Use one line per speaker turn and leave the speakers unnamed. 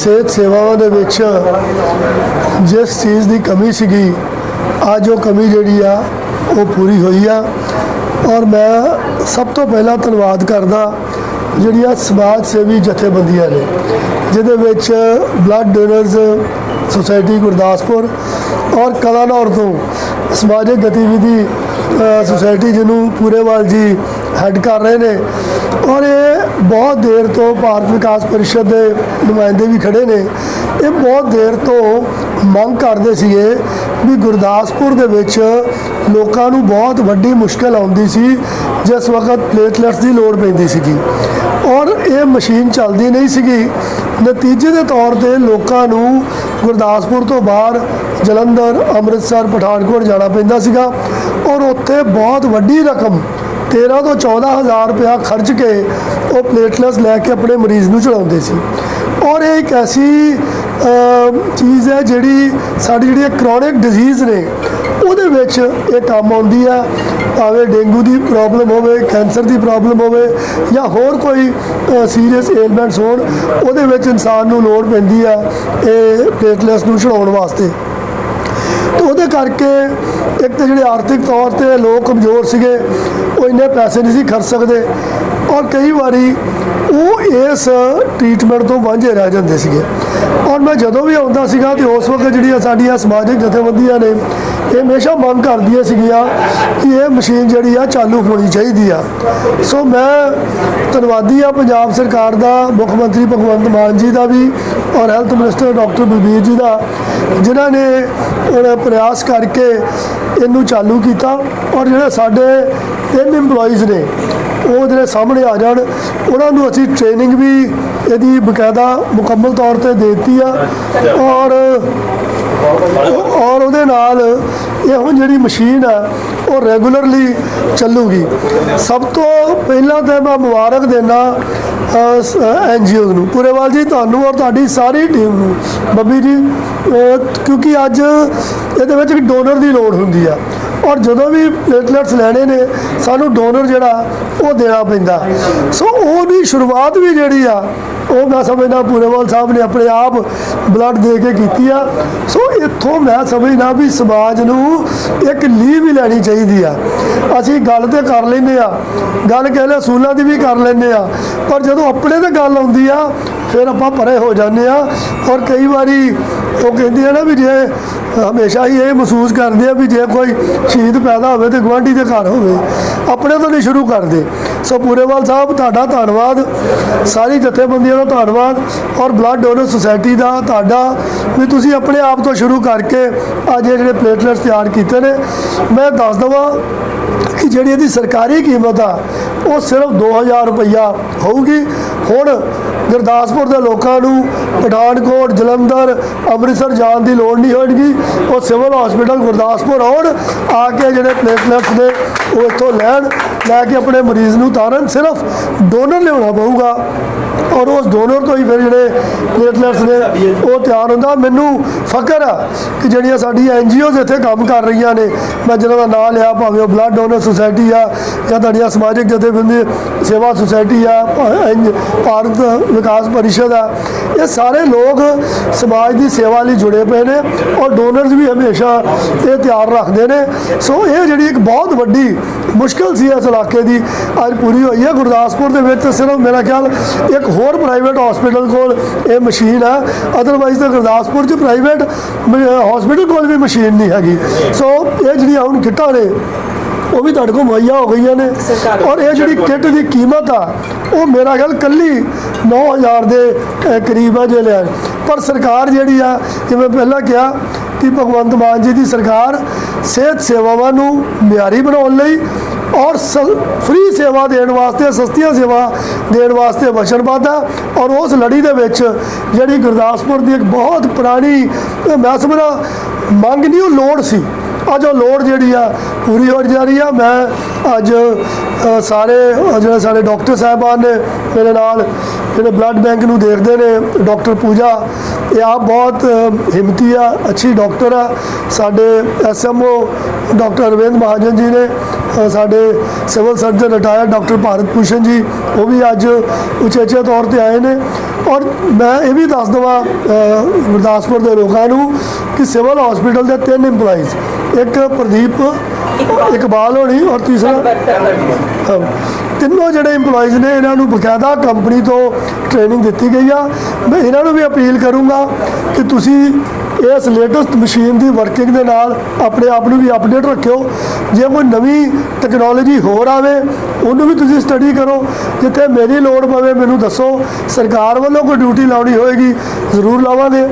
ਸਿਹਤ ਸੇਵਾਵਾਂ ਦੇ ਵਿੱਚ ਜਿਸ ਚੀਜ਼ ਦੀ ਕਮੀ ਸੀਗੀ, ਅੱਜ ਉਹ ਕਮੀ ਜਿਹੜੀ ਆ, ਉਹ ਪੂਰੀ ਹੋਈ ਆ। ਔਰ ਮੈਂ ਸਭ ਤੋਂ ਪਹਿਲਾਂ ਧੰਨਵਾਦ ਕਰਦਾ ਜਿਹੜੀਆਂ ਸਮਾਜ ਸੇਵੀ ਜਥੇਬੰਦੀਆਂ ਨੇ, ਜਿਹਦੇ ਵਿੱਚ ਬਲੱਡ ਡੋਨਰਸ ਸੁਸਾਇਟੀ ਗੁਰਦਾਸਪੁਰ ਔਰ ਕਲਾਨੌਰ ਤੋਂ ਸਮਾਜਿਕ ਗਤੀਵਿਧੀ ਸੁਸਾਇਟੀ ਜਿਹਨੂੰ ਪੂਰੇਵਾਲ ਜੀ ਹੈੱਡ ਕਰ ਰਹੇ ਨੇ। ਔਰ ਇਹ ਬਹੁਤ ਦੇਰ ਤੋਂ ਭਾਰਤ ਵਿਕਾਸ ਪਰਿਸ਼ਦ ਦੇ ਨੁਮਾਇੰਦੇ ਵੀ ਖੜੇ ਨੇ। ਇਹ ਬਹੁਤ ਦੇਰ ਤੋਂ ਮੰਗ ਕਰਦੇ ਸੀਗੇ ਵੀ ਗੁਰਦਾਸਪੁਰ ਦੇ ਵਿੱਚ ਲੋਕਾਂ ਨੂੰ ਬਹੁਤ ਵੱਡੀ ਮੁਸ਼ਕਲ ਆਉਂਦੀ ਸੀ, ਜਿਸ ਵਕਤ ਪਲੇਟਲੈਟਸ ਦੀ ਲੋੜ ਪੈਂਦੀ ਸੀਗੀ। ਔਰ ਇਹ ਮਸ਼ੀਨ ਚੱਲਦੀ ਨਹੀਂ ਸੀਗੀ। ਨਤੀਜੇ ਦੇ ਤੌਰ ਤੇ ਲੋਕਾਂ ਨੂੰ ਗੁਰਦਾਸਪੁਰ ਤੋਂ ਬਾਹਰ ਜਲੰਧਰ, ਅੰਮ੍ਰਿਤਸਰ, ਪਠਾਨਕੋਟ ਜਾਣਾ ਪੈਂਦਾ ਸੀਗਾ। ਔਰ ਉੱਥੇ ਬਹੁਤ ਵੱਡੀ ਰਕਮ 13 ਤੋਂ 14 ਹਜ਼ਾਰ ਰੁਪਇਆ ਖਰਚ ਕੇ ਉਹ ਪਲੇਟਲੈਟਸ ਲੈ ਕੇ ਆਪਣੇ ਮਰੀਜ਼ ਨੂੰ ਚੜਾਉਂਦੇ ਸੀ। ਔਰ ਇਹ ਇੱਕ ਐਸੀ ਚੀਜ਼ ਹੈ ਜਿਹੜੀ ਸਾਡੀ ਜਿਹੜੀ ਕ੍ਰੋਨਿਕ ਡਿਜ਼ੀਜ਼ ਨੇ, ਉਹਦੇ ਵਿੱਚ ਇਹ ਕੰਮ ਆਉਂਦੀ ਆ ਭਾਵੇਂ ਡੇਂਗੂ ਦੀ ਪ੍ਰੋਬਲਮ ਹੋਵੇ, ਕੈਂਸਰ ਦੀ ਪ੍ਰੋਬਲਮ ਹੋਵੇ, ਜਾਂ ਹੋਰ ਕੋਈ ਸੀਰੀਅਸ ਏਲਮੈਂਟਸ ਹੋਣ, ਉਹਦੇ ਵਿੱਚ ਇਨਸਾਨ ਨੂੰ ਲੋੜ ਪੈਂਦੀ ਆ ਇਹ ਪਲੇਟਲੈਟਸ ਨੂੰ ਚੜਾਉਣ ਵਾਸਤੇ। ਉਹਦੇ ਕਰਕੇ ਇੱਕ ਤਾਂ ਜਿਹੜੇ ਆਰਥਿਕ ਤੌਰ ਤੇ ਲੋਕ ਕਮਜ਼ੋਰ ਸੀਗੇ, ਉਹ ਇੰਨੇ ਪੈਸੇ ਨਹੀਂ ਸੀ ਖਰਚ ਸਕਦੇ। ਔਰ ਕਈ ਵਾਰੀ ਉਹ ਇਸ ਟ੍ਰੀਟਮੈਂਟ ਤੋਂ ਵਾਂਝੇ ਰਹਿ ਜਾਂਦੇ ਸੀਗੇ। ਔਰ ਮੈਂ ਜਦੋਂ ਵੀ ਆਉਂਦਾ ਸੀਗਾ ਤੇ ਉਸ ਵਕਤ ਜਿਹੜੀਆਂ ਸਾਡੀਆਂ ਸਮਾਜਿਕ ਜਥੇਬੰਦੀਆਂ ਨੇ, ਇਹ ਹਮੇਸ਼ਾ ਮੰਗ ਕਰਦੀਆਂ ਸੀਗੀਆਂ ਕਿ ਇਹ ਮਸ਼ੀਨ ਜਿਹੜੀ ਆ ਚਾਲੂ ਹੋਣੀ ਚਾਹੀਦੀ ਆ। ਸੋ ਮੈਂ ਧੰਨਵਾਦੀ ਆ ਪੰਜਾਬ ਸਰਕਾਰ ਦਾ, ਮੁੱਖ ਮੰਤਰੀ ਭਗਵੰਤ ਮਾਨ ਜੀ ਦਾ ਵੀ ਔਰ ਹੈਲਥ ਮਿਨਿਸਟਰ ਡਾਕਟਰ ਬਲਬੀਰ ਜੀ ਦਾ, ਜਿਨ੍ਹਾਂ ਨੇ ਇਹ ਪ੍ਰਯਾਸ ਕਰਕੇ ਇਹਨੂੰ ਚਾਲੂ ਕੀਤਾ ਔਰ ਜਿਹੜੇ ਸਾਡੇ ਤਿੰਨ EMPLOYEES ਨੇ, ਉਹ ਜਿਹੜੇ ਸਾਹਮਣੇ ਆ ਜਾਣ, ਉਹਨਾਂ ਨੂੰ ਅਸੀਂ ਟ੍ਰੇਨਿੰਗ ਵੀ ਇਹਦੀ ਬਕਾਇਦਾ ਮੁਕੰਮਲ ਤੌਰ ਤੇ ਦੇ ਦਿੱਤੀ ਆ ਔਰ ਔਰ ਉਹਦੇ ਨਾਲ ਇਹੋ ਜਿਹੜੀ ਮਸ਼ੀਨ ਆ ਉਹ ਰੈਗੂਲਰਲੀ ਚੱਲੂਗੀ। ਸਭ ਤੋਂ ਪਹਿਲਾਂ ਤਾਂ ਮੈਂ ਮੁਬਾਰਕ ਦੇਣਾ ਐਨਜੀਓਜ਼ ਨੂੰ। ਪੂਰੇਵਾਲ ਜੀ, ਤੁਹਾਨੂੰ ਔਰ ਤੁਹਾਡੀ ਸਾਰੀ ਟੀਮ ਨੂੰ। ਬੱਬੀ ਜੀ ਕਿਉਂਕਿ ਅੱਜ ਇਹਦੇ ਵਿੱਚ ਇੱਕ ਡੋਨਰ ਦੀ ਲੋੜ ਹੁੰਦੀ ਆ। ਔਰ ਜਦੋਂ ਵੀ ਪਲੇਟਲੈਟਸ ਲੈਣੇ ਨੇ, ਸਾਨੂੰ ਡੋਨਰ ਜਿਹੜਾ, ਉਹ ਦੇਣਾ ਪੈਂਦਾ। ਸੋ ਉਹਦੀ ਸ਼ੁਰੂਆਤ ਵੀ ਜਿਹੜੀ ਆ, ਉਹ ਮੈਂ ਸਮਝਦਾ ਪੂਰੇਵਾਲ ਸਾਹਿਬ ਨੇ ਆਪਣੇ ਆਪ ਬਲੱਡ ਦੇ ਕੇ ਕੀਤੀ ਆ। ਸੋ ਇੱਥੋਂ ਮੈਂ ਸਮਝਦਾ ਵੀ ਸਮਾਜ ਨੂੰ ਇੱਕ ਲੀਹ ਵੀ ਲੈਣੀ ਚਾਹੀਦੀ ਆ। ਅਸੀਂ ਗੱਲ ਤੇ ਕਰ ਲੈਂਦੇ ਆ। ਗੱਲ ਕਹਿੰਦੇ ਅਸੂਲਾਂ ਦੀ ਵੀ ਕਰ ਲੈਂਦੇ ਆ। ਪਰ ਜਦੋਂ ਆਪਣੇ ਤੇ ਗੱਲ ਆਉਂਦੀ ਆ ਫਿਰ ਆਪਾਂ ਪਰੇ ਹੋ ਜਾਂਦੇ ਆ ਔਰ ਕਈ ਵਾਰੀ ਉਹ ਕਹਿੰਦੇ ਆ ਨਾ ਵੀ ਜੇ ਹਮੇਸ਼ਾ ਹੀ ਇਹ ਮਹਿਸੂਸ ਕਰਦੇ ਆ ਵੀ ਜੇ ਕੋਈ ਸ਼ਹੀਦ ਪੈਦਾ ਹੋਵੇ ਤੇ ਗਵਾਂਢੀ ਦੇ ਘਰ ਹੋਵੇ, ਆਪਣੇ ਤੋਂ ਨਹੀਂ ਸ਼ੁਰੂ ਕਰਦੇ। ਸੋ ਪੂਰੇਵਾਲ ਸਾਹਿਬ, ਤੁਹਾਡਾ ਧੰਨਵਾਦ। ਸਾਰੀ ਜਥੇਬੰਦੀਆਂ ਦਾ ਧੰਨਵਾਦ ਔਰ ਬਲੱਡ ਡੋਨਰ ਸੁਸਾਇਟੀ ਦਾ ਤੁਹਾਡਾ ਵੀ ਤੁਸੀਂ ਆਪਣੇ ਆਪ ਤੋਂ ਸ਼ੁਰੂ ਕਰਕੇ ਅੱਜ ਇਹ ਜਿਹੜੇ ਪਲੇਟਲੈਟਸ ਤਿਆਰ ਕੀਤੇ ਨੇ। ਮੈਂ ਦੱਸ ਦਵਾਂ ਕਿ ਜਿਹੜੀ ਇਹਦੀ ਸਰਕਾਰੀ ਕੀਮਤ ਆ, ਉਹ ਸਿਰਫ 2000 ਰੁਪਈਆ ਹੋਊਗੀ। ਹੁਣ ਗੁਰਦਾਸਪੁਰ ਦੇ ਲੋਕਾਂ ਨੂੰ ਪਠਾਨਕੋਟ, ਜਲੰਧਰ, ਅੰਮ੍ਰਿਤਸਰ ਜਾਣ ਦੀ ਲੋੜ ਨਹੀਂ ਹੋਏਗੀ ਉਹ ਸਿਵਲ ਹਸਪੀਟਲ ਗੁਰਦਾਸਪੁਰ ਆਉਣ, ਆ ਕੇ ਜਿਹੜੇ ਪਲੇਟਲੈਟਸ ਨੇ ਉਹ ਇੱਥੋਂ ਲੈਣ, ਲੈ ਕੇ ਆਪਣੇ ਮਰੀਜ਼ ਨੂੰ ਤਾਰਨ। ਸਿਰਫ ਡੋਨਰ ਲਿਆਉਣਾ ਪਊਗਾ। ਔਰ ਉਸ ਡੋਨਰ ਤੋਂ ਹੀ ਫਿਰ ਜਿਹੜੇ ਪਲੇਟਲੈਟਸ ਨੇ, ਉਹ ਤਿਆਰ ਹੁੰਦਾ। ਮੈਨੂੰ ਫਕਰ ਆ ਕਿ ਜਿਹੜੀਆਂ ਸਾਡੀਆਂ ਐਨਜੀਓਜ਼ ਇੱਥੇ ਕੰਮ ਕਰ ਰਹੀਆਂ ਨੇ, ਮੈਂ ਜਿਹਨਾਂ ਦਾ ਨਾਮ ਲਿਆ, ਭਾਵੇਂ ਉਹ ਬਲੱਡ ਡੋਨਰ ਸੁਸਾਇਟੀ ਆ ਜਾਂ ਤੁਹਾਡੀਆਂ ਸਮਾਜਿਕ ਜਥੇਬੰਦੀ ਸੇਵਾ ਸੁਸਾਇਟੀ ਆ ਭਾਰਤ ਵਿਕਾਸ ਪਰਿਸ਼ਦ ਆ। ਇਹ ਸਾਰੇ ਲੋਕ ਸਮਾਜ ਦੀ ਸੇਵਾ ਲਈ ਜੁੜੇ ਪਏ ਨੇ ਔਰ ਡੋਨਰਸ ਵੀ ਹਮੇਸ਼ਾ ਇਹ ਤਿਆਰ ਰੱਖਦੇ ਨੇ। ਸੋ ਇਹ ਜਿਹੜੀ ਇੱਕ ਬਹੁਤ ਵੱਡੀ ਮੁਸ਼ਕਲ ਸੀ ਇਸ ਇਲਾਕੇ ਦੀ, ਅੱਜ ਪੂਰੀ ਹੋਈ ਹੈ। ਗੁਰਦਾਸਪੁਰ ਦੇ ਵਿੱਚ ਸਿਰਫ ਮੇਰਾ ਖਿਆਲ ਇੱਕ ਹੋਰ ਪ੍ਰਾਈਵੇਟ ਹਸਪੀਟਲ ਕੋਲ ਇਹ ਮਸ਼ੀਨ ਹੈ ਅਦਰਵਾਈਜ਼ ਤਾਂ ਗੁਰਦਾਸਪੁਰ 'ਚ ਪ੍ਰਾਈਵੇਟ ਹਸਪੀਟਲ ਕੋਲ ਵੀ ਮਸ਼ੀਨ ਨਹੀਂ ਹੈਗੀ। ਸੋ ਇਹ ਜਿਹੜੀਆਂ ਹੁਣ ਕਿੱਟਾਂ ਨੇ ਉਹ ਵੀ ਤੁਹਾਡੇ ਕੋਲ ਮੁਹੱਈਆ ਹੋ ਗਈਆਂ ਨੇ। ਔਰ ਇਹ ਜਿਹੜੀ ਕਿੱਟ ਦੀ ਕੀਮਤ ਆ ਉਹ ਮੇਰਾ ਖਿਆਲ ਕੱਲੀ 9000 ਦੇ ਕਰੀਬ ਆ ਜੇ ਲਿਆ। ਪਰ ਸਰਕਾਰ ਜਿਹੜੀ ਆ ਜਿਵੇਂ ਪਹਿਲਾਂ ਕਿਹਾ ਕਿ ਭਗਵੰਤ ਮਾਨ ਜੀ ਦੀ ਸਰਕਾਰ ਸਿਹਤ ਸੇਵਾਵਾਂ ਨੂੰ ਮਿਆਰੀ ਬਣਾਉਣ ਲਈ ਔਰ ਫ੍ਰੀ ਸੇਵਾ ਦੇਣ ਵਾਸਤੇ ਸਸਤੀਆਂ ਸੇਵਾ ਦੇਣ ਵਾਸਤੇ ਵਚਨਬੱਧ ਹੈ ਔਰ ਉਸ ਲੜੀ ਦੇ ਵਿੱਚ ਜਿਹੜੀ ਗੁਰਦਾਸਪੁਰ ਦੀ ਇੱਕ ਬਹੁਤ ਪੁਰਾਣੀ ਮੈਂ ਸਮਝਦਾ ਮੰਗ ਨਹੀਂ ਉਹ ਲੋੜ ਸੀ। ਅੱਜ ਉਹ ਲੋੜ ਜਿਹੜੀ ਆ, ਪੂਰੀ ਹੋ ਜਾ ਰਹੀ ਆ। ਮੈਂ ਅੱਜ ਸਾਰੇ, ਜਿਹੜੇ ਸਾਡੇ ਡਾਕਟਰ ਸਾਹਿਬਾਨ ਨੇ ਮੇਰੇ ਨਾਲ, ਜਿਹੜੇ ਬਲੱਡ ਬੈਂਕ ਨੂੰ ਦੇਖਦੇ ਨੇ, ਡਾਕਟਰ ਪੂਜਾ, ਇਹ ਆਪ ਬਹੁਤ ਹਿੰਮਤੀ ਆ, ਅੱਛੀ ਡਾਕਟਰ ਆ। ਸਾਡੇ ਐਸਐਮਓ ਡਾਕਟਰ ਅਰਵਿੰਦ ਮਹਾਜਨ ਜੀ ਨੇ ਸਾਡੇ civil surgeon retired doctor Bharat Bhushan ji, ਉਹ ਵੀ ਅੱਜ ਉਚੇਚੇ ਤੌਰ ਤੇ ਆਏ ਨੇ। ਔਰ ਮੈਂ ਇਹ ਵੀ ਦੱਸ ਦਵਾਂ ਗੁਰਦਾਸਪੁਰ ਦੇ ਲੋਕਾਂ ਨੂੰ ਕਿ ਸਿਵਲ ਹਸਪੀਟਲ ਦੇ ਤਿੰਨ EMPLOYEES ਇੱਕ ਪ੍ਰਦੀਪ, ਇਕਬਾਲ ਹੋਣੀ ਔਰ ਤੀਸਰਾ ਤਿੰਨੋਂ ਜਿਹੜੇ EMPLOYEES ਨੇ, ਇਹਨਾਂ ਨੂੰ ਬਕਾਇਦਾ ਕੰਪਨੀ ਤੋਂ ਟ੍ਰੇਨਿੰਗ ਦਿੱਤੀ ਗਈ ਆ। ਮੈਂ ਇਹਨਾਂ ਨੂੰ ਵੀ ਅਪੀਲ ਕਰੂੰਗਾ ਕਿ ਤੁਸੀਂ ਇਸ ਲੇਟੈਸਟ ਮਸ਼ੀਨ ਦੀ ਵਰਕਿੰਗ ਦੇ ਨਾਲ ਆਪਣੇ ਆਪ ਨੂੰ ਵੀ ਅਪਡੇਟ ਰੱਖਿਓ। ਜੇ ਕੋਈ ਨਵੀਂ ਟੈਕਨੋਲੋਜੀ ਹੋਰ ਆਵੇ, ਉਹਨੂੰ ਵੀ ਤੁਸੀਂ ਸਟੱਡੀ ਕਰੋ। ਜਿੱਥੇ ਮੇਰੀ ਲੋੜ ਪਵੇ, ਮੈਨੂੰ ਦੱਸੋ। ਸਰਕਾਰ ਵੱਲੋਂ ਕੋਈ ਡਿਊਟੀ ਲਾਉਣੀ ਹੋਏਗੀ, ਜ਼ਰੂਰ ਲਾਵਾਂਗੇ।